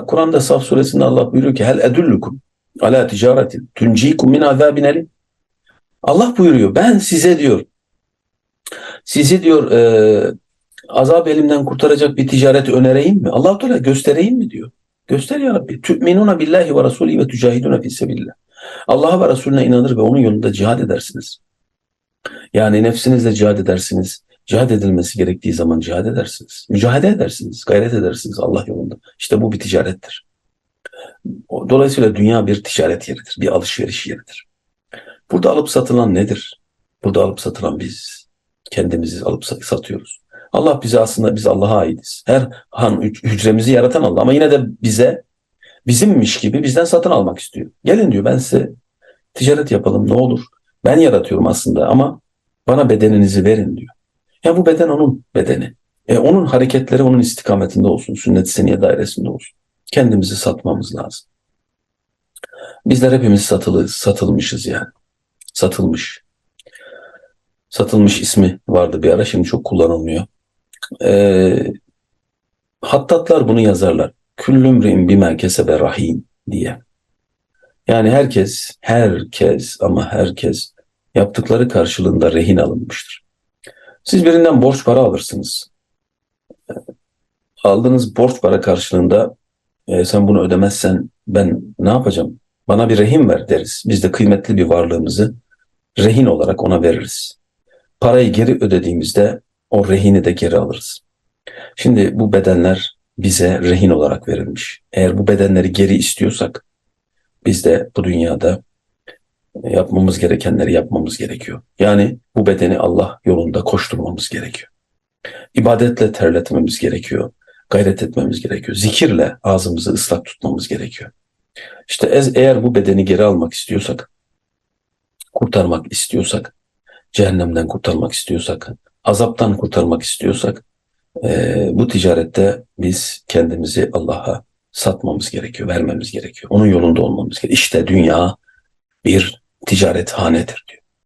Hatta Kur'an'da Saf suresinde Allah buyuruyor ki hel edullukum ala ticaretin tuncikum min azabin elim. Allah buyuruyor ben size diyor sizi diyor e, azap elimden kurtaracak bir ticaret önereyim mi? Allah Teala göstereyim mi diyor. Göster ya Rabbi. Tü'minuna billahi ve rasulü ve tücahiduna fi sebillah. Allah'a ve Resulüne inanır ve onun yolunda cihad edersiniz. Yani nefsinizle cihad edersiniz. Cihad edilmesi gerektiği zaman cihad edersiniz. Mücadele edersiniz. Gayret edersiniz Allah yolunda. İşte bu bir ticarettir. Dolayısıyla dünya bir ticaret yeridir. Bir alışveriş yeridir. Burada alıp satılan nedir? Burada alıp satılan biz. Kendimizi alıp satıyoruz. Allah bize aslında biz Allah'a aitiz. Her han hücremizi yaratan Allah ama yine de bize bizimmiş gibi bizden satın almak istiyor. Gelin diyor ben size ticaret yapalım ne olur. Ben yaratıyorum aslında ama bana bedeninizi verin diyor. Ya bu beden onun bedeni. E, onun hareketleri onun istikametinde olsun. Sünnet-i seniye dairesinde olsun. Kendimizi satmamız lazım. Bizler hepimiz satılı, satılmışız yani. Satılmış. Satılmış ismi vardı bir ara şimdi çok kullanılmıyor. E, hattatlar bunu yazarlar. Küllümrin bime kesebe rahim diye. Yani herkes, herkes ama herkes yaptıkları karşılığında rehin alınmıştır. Siz birinden borç para alırsınız. Aldığınız borç para karşılığında e, sen bunu ödemezsen ben ne yapacağım? Bana bir rehin ver deriz. Biz de kıymetli bir varlığımızı rehin olarak ona veririz. Parayı geri ödediğimizde o rehini de geri alırız. Şimdi bu bedenler bize rehin olarak verilmiş. Eğer bu bedenleri geri istiyorsak biz de bu dünyada yapmamız gerekenleri yapmamız gerekiyor. Yani bu bedeni Allah yolunda koşturmamız gerekiyor. İbadetle terletmemiz gerekiyor. Gayret etmemiz gerekiyor. Zikirle ağzımızı ıslak tutmamız gerekiyor. İşte eğer bu bedeni geri almak istiyorsak, kurtarmak istiyorsak, cehennemden kurtarmak istiyorsak, azaptan kurtarmak istiyorsak, e, bu ticarette biz kendimizi Allah'a satmamız gerekiyor, vermemiz gerekiyor. Onun yolunda olmamız gerekiyor. İşte dünya bir ticarethanedir diyor.